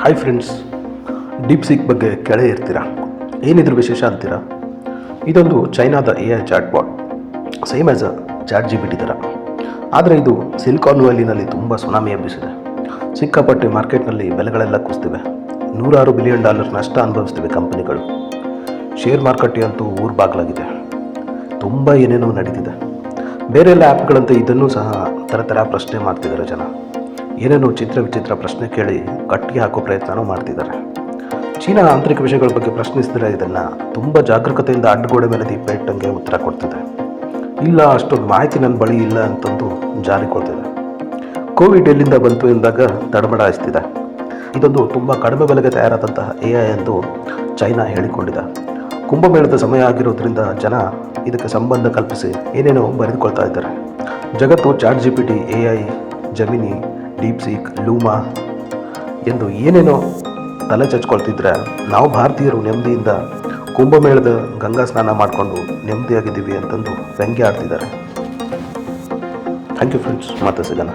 Hi friends deep ಸಿಕ್ ಬಗ್ಗೆ ಕೇಳೇ ಇರ್ತೀರಾ? ಏನಿದ್ರ ವಿಶೇಷ ಅಂತೀರಾ? ಇದೊಂದು ಚೈನಾದ A I chat bot same as a chat G B ಆದರೆ ಇದು ಸಿಲಿಕಾನ್ ವ್ಯಾಲಿನಲ್ಲಿ ತುಂಬ ಸುನಾಮಿ ಎಬ್ಬಿಸಿದೆ ಸಿಕ್ಕಾಪಟ್ಟೆ ಮಾರ್ಕೆಟ್ನಲ್ಲಿ ಬೆಲೆಗಳೆಲ್ಲ ಕುಸ್ತಿವೆ. ನೂರಾರು ಬಿಲಿಯನ್ ಡಾಲರ್ ನಷ್ಟ ಅನುಭವಿಸ್ತಿವೆ ಕಂಪನಿಗಳು ಶೇರ್ ಮಾರುಕಟ್ಟೆ ಅಂತೂ ಊರು ಬಾಗಿಲಾಗಿದೆ. ತುಂಬ ಏನೇನೋ ನಡೀತಿದೆ. ಬೇರೆಲ್ಲ ಆ್ಯಪ್ಗಳಂತೆ ಇದನ್ನೂ ಸಹ ಥರ ಥರ ಪ್ರಶ್ನೆ ಮಾಡ್ತಿದ್ದಾರೆ ಜನ. ಏನೇನೋ ಚಿತ್ರ ವಿಚಿತ್ರ ಪ್ರಶ್ನೆ ಕೇಳಿ ಕಟ್ಟಿ ಹಾಕೋ ಪ್ರಯತ್ನನೂ ಮಾಡ್ತಿದ್ದಾರೆ. ಚೀನಾ ಆಂತರಿಕ ವಿಷಯಗಳ ಬಗ್ಗೆ ಪ್ರಶ್ನಿಸಿದರೆ ಇದನ್ನು ತುಂಬ ಜಾಗರೂಕತೆಯಿಂದ ಅಡ್ಡಗೋಡೆ ಮೇಲೆ ದೀಪ ಇಟ್ಟಂಗೆ ಉತ್ತರ ಕೊಡ್ತಿದೆ. ಇಲ್ಲ, ಅಷ್ಟೊಂದು ಮಾಹಿತಿ ನನ್ನ ಬಳಿ ಇಲ್ಲ ಅಂತಂದು ಜಾರಿಕೊಳ್ತಿದೆ. ಕೋವಿಡ್ ಎಲ್ಲಿಂದ ಬಂತು ಎಂದಾಗ ತಡಬಡಾಯಿಸ್ತಿದೆ ಇದೊಂದು ತುಂಬ ಕಡಿಮೆ ಬೆಲೆಗೆ ತಯಾರಾದಂತಹ ಎ ಐ ಎಂದು ಚೈನಾ ಹೇಳಿಕೊಂಡಿದೆ. ಕುಂಭಮೇಳದ ಸಮಯ ಆಗಿರೋದ್ರಿಂದ ಜನ ಇದಕ್ಕೆ ಸಂಬಂಧ ಕಲ್ಪಿಸಿ ಏನೇನೋ ಬರೆದುಕೊಳ್ತಾ ಇದ್ದಾರೆ. ಜಗತ್ತು chat G P T A I, Gemini DeepSeek, Luma ಎಂದು ಏನೇನೋ ತಲೆ ಚಚ್ಕೊಳ್ತಿದ್ರೆ ನಾವು ಭಾರತೀಯರು ನೆಮ್ಮದಿಯಿಂದ ಕುಂಭಮೇಳದ ಗಂಗಾ ಸ್ನಾನ ಮಾಡಿಕೊಂಡು ನೆಮ್ಮದಿಯಾಗಿದ್ದೀವಿ ಅಂತಂದು ವ್ಯಂಗ್ಯ ಆಡ್ತಿದ್ದಾರೆ. ಥ್ಯಾಂಕ್ ಯು ಫ್ರೆಂಡ್ಸ್ ಮತ್ತೆ ಸಿಗೋಣ.